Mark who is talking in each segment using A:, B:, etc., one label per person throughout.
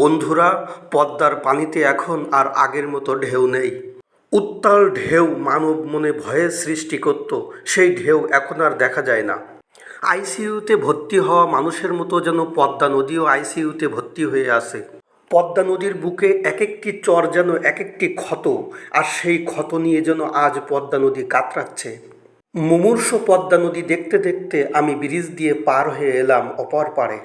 A: বন্ধুরা, পদ্মার পানিতে এখন আর আগের মতো ঢেউ নেই। উত্তাল ঢেউ মানব মনে ভয়ের সৃষ্টি করত, সেই ঢেউ এখন আর দেখা যায় না। আইসিইউতে ভর্তি হওয়া মানুষের মতো যেন পদ্মা নদীও আইসিইউতে ভর্তি হয়ে আছে পদ্মা নদীর বুকে এক একটি চর যেন এক একটি ক্ষত, আর সেই ক্ষত নিয়ে যেন আজ পদ্মা নদী কাতরাচ্ছে। মুমূর্ষ পদ্মা নদী দেখতে দেখতে আমি ব্রিজ দিয়ে পার হয়ে এলাম অপর পারে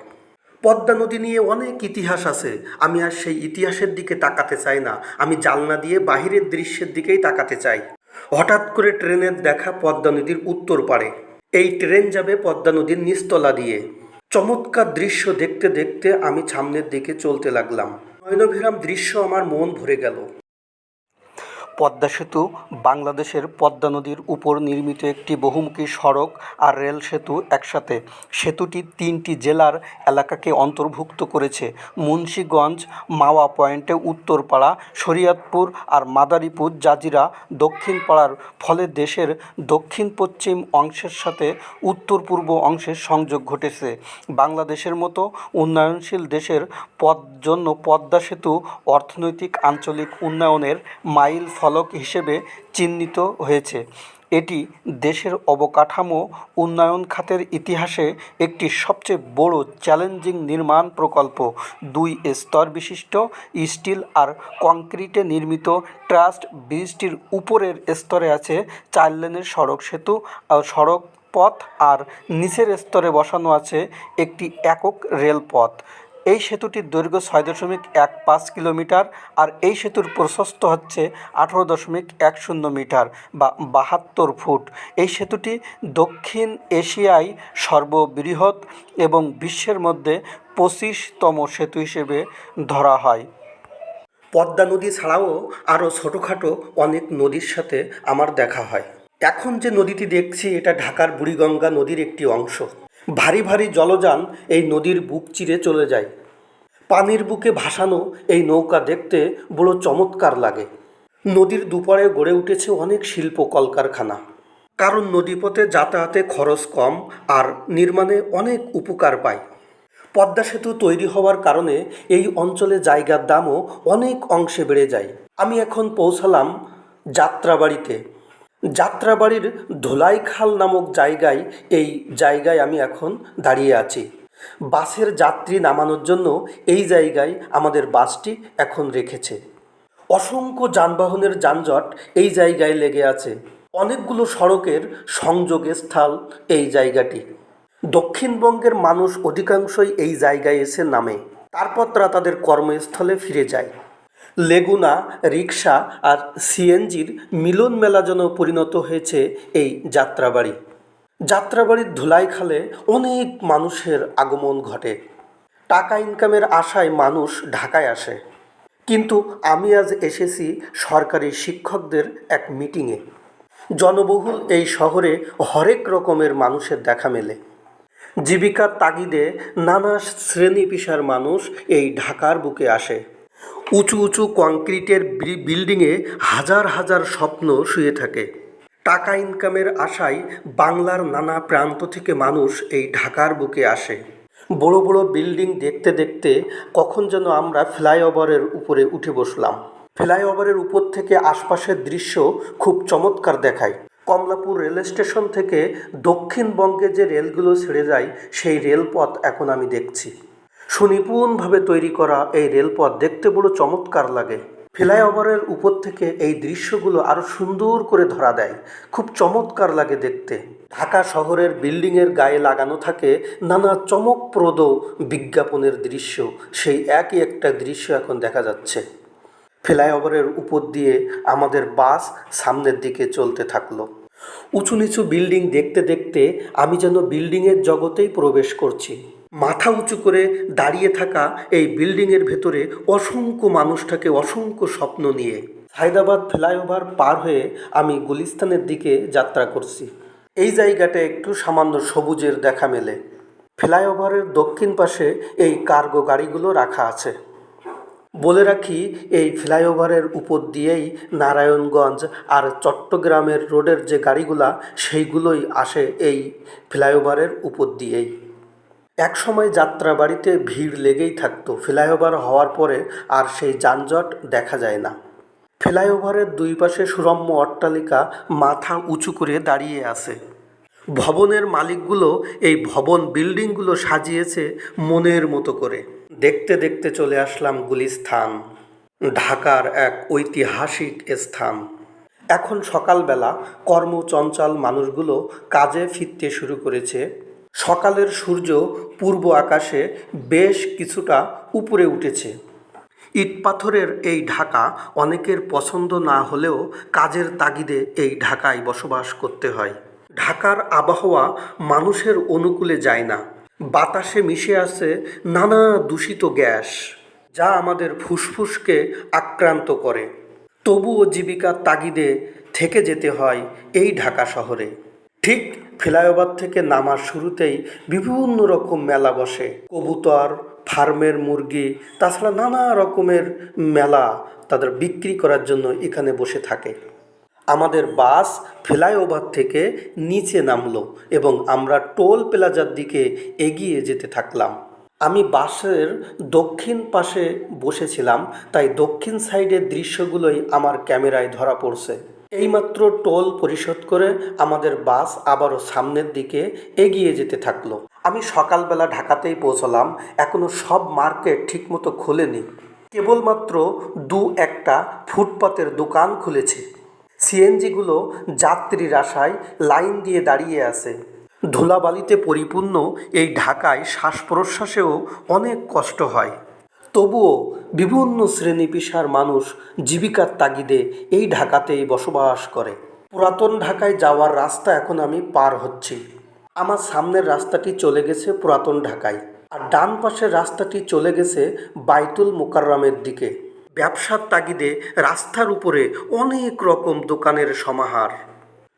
A: পদ্মা নদী নিয়ে অনেক ইতিহাস আছে। আমি আর সেই ইতিহাসের দিকে তাকাতে চাই না। আমি জালনা দিয়ে বাহিরের দৃশ্যের দিকেই তাকাতে চাই। হঠাৎ করে ট্রেনের দেখা পদ্মা নদীর উত্তর পারে এই ট্রেন যাবে পদ্মা নদীর নিস্তলা দিয়ে। চমৎকার দৃশ্য দেখতে দেখতে আমি সামনের দিকে চলতে লাগলাম। নয়নভিরাম দৃশ্য আমার মন ভরে গেল। পদ্মা সেতু বাংলাদেশের পদ্মা নদীর উপর নির্মিত একটি বহুমুখী সড়ক আর রেল সেতু একসাথে। সেতুটি তিনটি জেলার এলাকাকে অন্তর্ভুক্ত করেছে। মুন্সীগঞ্জ, মাওয়া পয়েন্টে উত্তরপাড়া, শরীয়তপুর আর মাদারীপুর, জাজিরা দক্ষিণ পাড়ার ফলে দেশের দক্ষিণ পশ্চিম অংশের সাথে উত্তর পূর্ব অংশের সংযোগ ঘটেছে। বাংলাদেশের মতো উন্নয়নশীল দেশের পদ, জন্য পদ্মা সেতু অর্থনৈতিক আঞ্চলিক উন্নয়নের মাইল ফলক হিসেবে চিহ্নিত হয়েছে। এটি দেশের অবকাঠামো উন্নয়ন খাতের ইতিহাসে একটি সবচেয়ে বড় চ্যালেঞ্জিং নির্মাণ প্রকল্প। দুই স্তর বিশিষ্ট স্টিল আর কংক্রিটে নির্মিত ট্রাস্ট ব্রিজটির উপরের স্তরে আছে চার লেনের সড়ক সেতু সড়ক পথ আর নিচের স্তরে বসানো আছে একটি একক রেলপথ। এই সেতুটির দৈর্ঘ্য ছয় দশমিক এক পাঁচ কিলোমিটার আর এই সেতুর প্রশস্ত হচ্ছে আঠেরো দশমিক এক শূন্য মিটার বা বাহাত্তর ফুট। এই সেতুটি দক্ষিণ এশিয়ায় সর্ববৃহৎ এবং বিশ্বের মধ্যে পঁচিশতম সেতু হিসেবে ধরা হয়। পদ্মা নদী ছাড়াও আরও ছোটোখাটো অনেক নদীর সাথে আমার দেখা হয়। এখন যে নদীটি দেখছি, এটা ঢাকার বুড়িগঙ্গা নদীর একটি অংশ। ভারী ভারী জলযান এই নদীর বুক চিরে চলে যায়। পানির বুকে ভাসানো এই নৌকা দেখতে বড় চমৎকার লাগে। নদীর দুপারে গড়ে উঠেছে অনেক শিল্প কলকারখানা। কারণ নদীপথে যাতায়াতে খরচ কম আর নির্মাণে অনেক উপকার পায়। পদ্মা সেতু তৈরি হওয়ার কারণে এই অঞ্চলে জায়গার দামও অনেক অংশে বেড়ে যায়। আমি এখন পৌঁছালাম যাত্রাবাড়িতে। যাত্রাবাড়ির ধোলাইখাল নামক জায়গায়, এই জায়গায় আমি এখন দাঁড়িয়ে আছি। বাসের যাত্রী নামানোর জন্য এই জায়গায় আমাদের বাসটি এখন রেখেছে। অসংখ্য যানবাহনের যানজট এই জায়গায় লেগে আছে। অনেকগুলো সড়কের সংযোগ স্থল এই জায়গাটি। দক্ষিণবঙ্গের মানুষ অধিকাংশই এই জায়গায় এসে নামে। তারপর তারা তাদের কর্মস্থলে ফিরে যায়। লেগুনা রিক্সা আর সিএনজির মিলন মেলা যেন পরিণত হয়েছে এই যাত্রাবাড়ি। যাত্রাবাড়ির ধুলাইখালে অনেক মানুষের আগমন ঘটে। টাকা ইনকামের আশায় মানুষ ঢাকায় আসে। কিন্তু আমি আজ এসেছি সরকারি শিক্ষকদের এক মিটিংয়ে। জনবহুল এই শহরে হরেক রকমের মানুষের দেখা মেলে। জীবিকার তাগিদে নানা শ্রেণি পেশার মানুষ এই ঢাকার বুকে আসে। উঁচু উঁচু কংক্রিটের বিল্ডিংয়ে হাজার হাজার স্বপ্ন শুয়ে থাকে। টাকা ইনকামের আশায় বাংলার নানা প্রান্ত থেকে মানুষ এই ঢাকার বুকে আসে। বড় বড় বিল্ডিং দেখতে দেখতে কখন যেন আমরা ফ্লাইওভারের উপরে উঠে বসলাম। ফ্লাইওভারের উপর থেকে আশপাশের দৃশ্য খুব চমৎকার দেখায়। কমলাপুর রেল স্টেশন থেকে দক্ষিণবঙ্গে যে রেলগুলো ছেড়ে যায়, সেই রেলপথ এখন আমি দেখছি। সুনিপুণভাবে তৈরি করা এই রেলপথ দেখতে বড় চমৎকার লাগে। ফ্লাইওভারের উপর থেকে এই দৃশ্যগুলো আরও সুন্দর করে ধরা দেয়। খুব চমৎকার লাগে দেখতে। ঢাকা শহরের বিল্ডিংয়ের গায়ে লাগানো থাকে নানা চমকপ্রদ বিজ্ঞাপনের দৃশ্য। সেই একই একটা দৃশ্য এখন দেখা যাচ্ছে। ফ্লাইওভারের উপর দিয়ে আমাদের বাস সামনের দিকে চলতে থাকল। উঁচু নিচু বিল্ডিং দেখতে দেখতে আমি যেন বিল্ডিংয়ের জগতেই প্রবেশ করছি। মাথা উঁচু করে দাঁড়িয়ে থাকা এই বিল্ডিংয়ের ভেতরে অসংখ্য মানুষ থাকে অসংখ্য স্বপ্ন নিয়ে হায়দ্রাবাদ ফ্লাইওভার পার হয়ে আমি গুলিস্তানের দিকে যাত্রা করছি। এই জায়গাটা একটু সামান্য সবুজের দেখা মেলে। ফ্লাইওভারের দক্ষিণ পাশে এই কার্গো গাড়িগুলো রাখা আছে। বলে রাখি, এই ফ্লাইওভারের উপর দিয়েই নারায়ণগঞ্জ আর চট্টগ্রামের রোডের যে গাড়িগুলা, সেইগুলোই আসে এই ফ্লাইওভারের উপর দিয়েই। একসময় যাত্রাবাড়িতে ভিড় লেগেই থাকতো। ফ্লাইওভার হওয়ার পরে আর সেই যানজট দেখা যায় না। ফ্লাইওভারের দুই পাশে সুরম্য অট্টালিকা মাথা উঁচু করে দাঁড়িয়ে আছে। ভবনের মালিকগুলো এই ভবন বিল্ডিংগুলো সাজিয়েছে মনের মতো করে। দেখতে দেখতে চলে আসলাম গুলিস্থান, ঢাকার এক ঐতিহাসিক স্থান। এখন সকালবেলা কর্মচঞ্চল মানুষগুলো কাজে ফিরতে শুরু করেছে। সকালের সূর্য পূর্ব আকাশে বেশ কিছুটা উপরে উঠেছে। ইট পাথরের এই ঢাকা অনেকের পছন্দ না হলেও কাজের তাগিদে এই ঢাকায় বসবাস করতে হয়। ঢাকার আবহাওয়া মানুষের অনুকূলে যায় না। বাতাসে মিশে আছে নানা দূষিত গ্যাস, যা আমাদের ফুসফুসকে আক্রান্ত করে। তবুও জীবিকার তাগিদে থেকে যেতে হয় এই ঢাকা শহরে। ঠিক ফ্লাইওভার থেকে নামার শুরুতেই বিভিন্ন রকম মেলা বসে। কবুতর, ফার্মের মুরগি, তাছাড়া নানা রকমের মেলা তাদের বিক্রি করার জন্য এখানে বসে থাকে। আমাদের বাস ফ্লাইওভার থেকে নিচে নামলো এবং আমরা টোল প্লাজার দিকে এগিয়ে যেতে থাকলাম। আমি বাসের দক্ষিণ পাশে বসেছিলাম, তাই দক্ষিণ সাইডের দৃশ্যগুলোই আমার ক্যামেরায় ধরা পড়ছে। এইমাত্র টোল পরিশোধ করে আমাদের বাস আবারও সামনের দিকে এগিয়ে যেতে থাকল। আমি সকালবেলা ঢাকাতেই পৌঁছলাম, এখনও সব মার্কেট ঠিকমতো খোলেনি। কেবলমাত্র দু একটা ফুটপাতের দোকান খুলেছে। সিএনজিগুলো যাত্রীর আশায় লাইন দিয়ে দাঁড়িয়ে আছে। ধুলাবালিতে পরিপূর্ণ এই ঢাকায় শ্বাস প্রশ্বাসেও অনেক কষ্ট হয়। তবুও বিভিন্ন শ্রেণি পেশার মানুষ জীবিকার তাগিদে এই ঢাকাতেই বসবাস করে। পুরাতন ঢাকায় যাওয়ার রাস্তা এখন আমি পার হচ্ছি। আমার সামনের রাস্তাটি চলে গেছে পুরাতন ঢাকায় আর ডান পাশের রাস্তাটি চলে গেছে বাইতুল মোকাররমের দিকে। ব্যবসার তাগিদে রাস্তার উপরে অনেক রকম দোকানের সমাহার।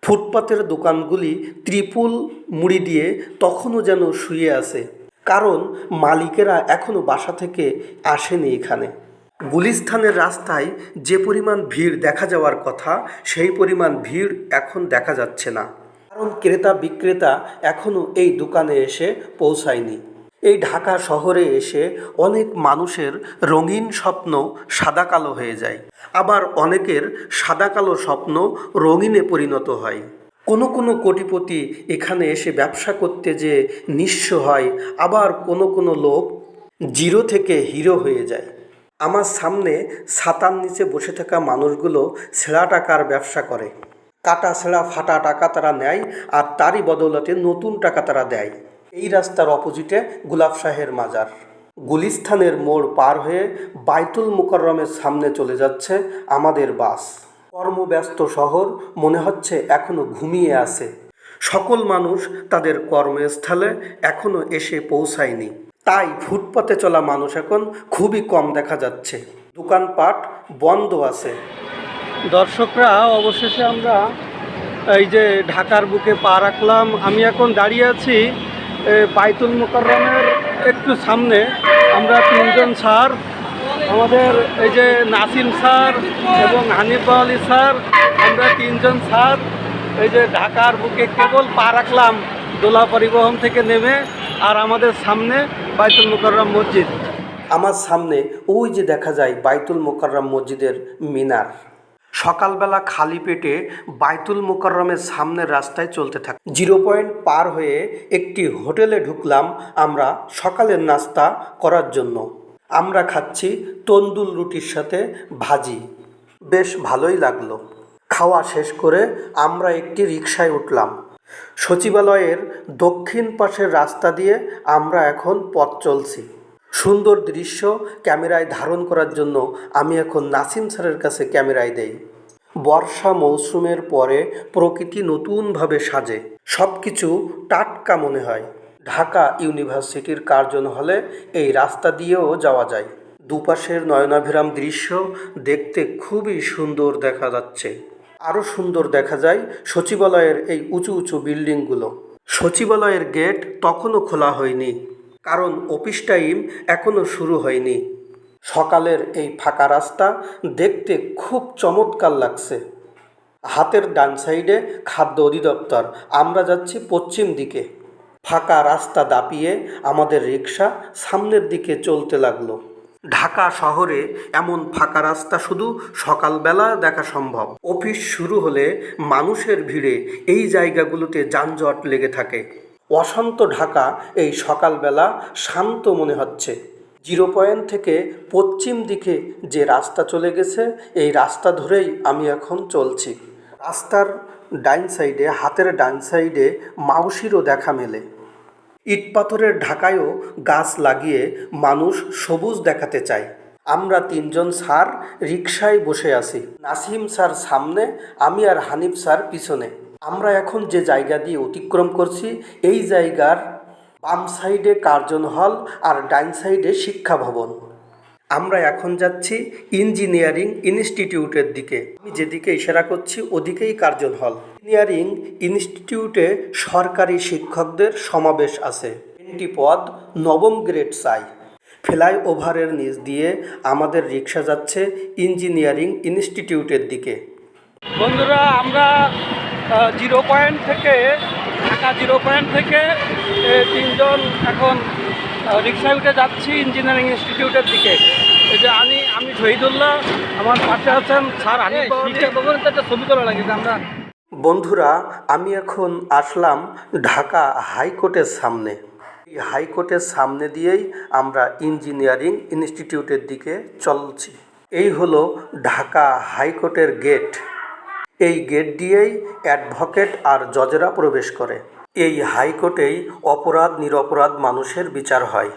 A: ফুটপাতের দোকানগুলি ত্রিপুল মুড়ি দিয়ে তখনও যেন শুয়ে আছে। কারণ মালিকেরা এখনও বাসা থেকে আসেনি এখানে। গুলিস্থানের রাস্তায় যে পরিমাণ ভিড় দেখা যাওয়ার কথা, সেই পরিমাণ ভিড় এখন দেখা যাচ্ছে না। কারণ ক্রেতা বিক্রেতা এখনও এই দোকানে এসে পৌঁছায়নি। এই ঢাকা শহরে এসে অনেক মানুষের রঙিন স্বপ্ন সাদা কালো হয়ে যায়। আবার অনেকের সাদা কালো স্বপ্ন রঙিনে পরিণত হয়। কোনো কোনো কোটিপতি এখানে এসে ব্যবসা করতে যে নিঃস্ব হয়, আবার কোনো কোনো লোক জিরো থেকে হিরো হয়ে যায়। আমার সামনে ছাতার নিচে বসে থাকা মানুষগুলো ছেঁড়া টাকার ব্যবসা করে। কাটা ছেঁড়া ফাটা টাকা তারা নেয় আর তারই বদৌলতে নতুন টাকা তারা দেয়। এই রাস্তার অপোজিটে গুলাব শাহের মাজার। গুলিস্থানের মোড় পার হয়ে বাইতুল মুকররমের সামনে চলে যাচ্ছে আমাদের বাস। কর্মব্যস্ত শহর মনে হচ্ছে এখনও ঘুমিয়ে আছে। সকল মানুষ তাদের কর্মস্থলে এখনও এসে পৌঁছায়নি। তাই ফুটপাতে চলা মানুষ এখন খুবই কম দেখা যাচ্ছে। দোকানপাট বন্ধ আছে। দর্শকরা, অবশেষে আমরা এই যে ঢাকার বুকে পা রাখলাম। আমি এখন দাঁড়িয়ে আছি বাইতুল মোকাররমের একটু সামনে। আমরা তিনজন স্যার আমাদের এই যে নাসিম স্যার এবং হানিফ আলী স্যার, আমরা তিনজন স্যার, এই যে ঢাকার বুকে কেবল পা রাখলাম দোলা পরিবহন থেকে নেমে আর আমাদের সামনে বাইতুল মোকাররম মসজিদ। আমার সামনে ওই যে দেখা যায় বাইতুল মোকাররম মসজিদের মিনার। সকালবেলা খালি পেটে বাইতুল মোকাররমের সামনের রাস্তায় চলতে থাক জিরো পয়েন্ট পার হয়ে একটি হোটেলে ঢুকলাম আমরা সকালের নাস্তা করার জন্য। আমরা খাচ্ছি তন্দুল রুটির সাথে ভাজি। বেশ ভালোই লাগল। খাওয়া শেষ করে আমরা একটি রিকশায় উঠলাম। সচিবালয়ের দক্ষিণ পাশের রাস্তা দিয়ে আমরা এখন পথ চলছি। সুন্দর দৃশ্য ক্যামেরায় ধারণ করার জন্য আমি এখন নাসিম স্যারের কাছে ক্যামেরায় দেই। বর্ষা মৌসুমের পরে প্রকৃতি নতুনভাবে সাজে। সব কিছু টাটকা মনে হয়। ঢাকা ইউনিভার্সিটির কার্জন হলে এই রাস্তা দিয়েও যাওয়া যায়। দুপাশের নয়নাভিরাম দৃশ্য দেখতে খুবই সুন্দর দেখা যাচ্ছে। আরও সুন্দর দেখা যায় সচিবালয়ের এই উঁচু উঁচু বিল্ডিংগুলো। সচিবালয়ের গেট তখনও খোলা হয়নি, কারণ অফিস টাইম এখনও শুরু হয়নি। সকালের এই ফাঁকা রাস্তা দেখতে খুব চমৎকার লাগছে। হাতের ডান সাইডে খাদ্য অধিদপ্তর। আমরা যাচ্ছি পশ্চিম দিকে। ফাঁকা রাস্তা দাপিয়ে আমাদের রিক্সা সামনের দিকে চলতে লাগল। ঢাকা শহরে এমন ফাঁকা রাস্তা শুধু সকালবেলা দেখা সম্ভব। অফিস শুরু হলে মানুষের ভিড়ে এই জায়গাগুলোতে যানজট লেগে থাকে। অশান্ত ঢাকা এই সকালবেলা শান্ত মনে হচ্ছে। জিরো পয়েন্ট থেকে পশ্চিম দিকে যে রাস্তা চলে গেছে, এই রাস্তা ধরেই আমি এখন চলছি। রাস্তার ডাইন সাইডে, হাতের ডাইন সাইডে মাউসিরও দেখা মেলে। ইট পাথরের ঢাকায়ও গাছ লাগিয়ে মানুষ সবুজ দেখাতে চায়। আমরা তিনজন স্যার রিক্সায় বসে আছি। নাসিম স্যার সামনে, আমি আর হানিফ স্যার পিছনে। আমরা এখন যে জায়গা দিয়ে অতিক্রম করছি, এই জায়গার বাম সাইডে কার্জন হল আর ডাইন সাইডে শিক্ষা ভবন। আমরা এখন যাচ্ছি ইঞ্জিনিয়ারিং ইনস্টিটিউটের দিকে। আমি যেদিকে ইশারা করছি, ওদিকেই কার্জন হল। ইঞ্জিনিয়ারিং ইনস্টিটিউটে সরকারি শিক্ষকদের সমাবেশ আছে। তিনটি পদ, নবম গ্রেড চাই ফ্লাইওভারের নিচ দিয়ে আমাদের রিক্সা যাচ্ছে ইঞ্জিনিয়ারিং ইনস্টিটিউটের দিকে।
B: বন্ধুরা, আমরা জিরো পয়েন্ট থেকে, ঢাকা জিরো পয়েন্ট থেকে তিনজন এখন রিক্সায় উঠে যাচ্ছি ইঞ্জিনিয়ারিং ইনস্টিটিউটের দিকে। এই যে আমি আমি শহীদুল্লাহ আমার পাশে আছেন স্যার বাবুজি। একটা ছবি তোলা লাগে যে আমরা
A: বন্ধুরা আমি এখন আসলাম ঢাকা হাইকোর্টের সামনে। এই হাইকোর্টের সামনে দিয়েই আমরা ইঞ্জিনিয়ারিং ইনস্টিটিউটের দিকে চলছি। এই হলো ঢাকা হাইকোর্টের গেট। এই গেট দিয়েই অ্যাডভোকেট আর জজেরা প্রবেশ করে। এই হাইকোর্টেই অপরাধ নিরপরাধ মানুষের বিচার হয়।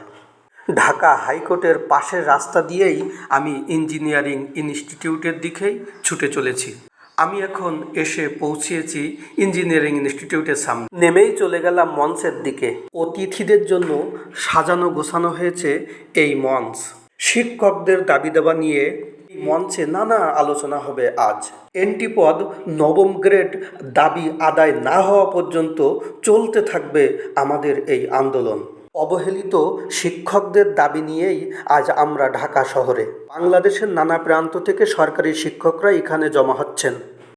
A: ঢাকা হাইকোর্টের পাশের রাস্তা দিয়েই আমি ইঞ্জিনিয়ারিং ইনস্টিটিউটের দিকেই ছুটে চলেছি। আমি এখন এসে পৌঁছেছি ইঞ্জিনিয়ারিং ইনস্টিটিউটের সামনে। নেমেই চলে গেলাম মঞ্চের দিকে। অতিথিদের জন্য সাজানো গোছানো হয়েছে এই মঞ্চ। শিক্ষকদের দাবি দাবা নিয়ে মঞ্চে নানা আলোচনা হবে আজ। এন্টিপদ নবম গ্রেড দাবি আদায় না হওয়া পর্যন্ত চলতে থাকবে আমাদের এই আন্দোলন। অবহেলিত শিক্ষকদের দাবি নিয়েই আজ আমরা ঢাকা শহরে। বাংলাদেশের নানা প্রান্ত থেকে সরকারি শিক্ষকরা এখানে জমা হচ্ছেন।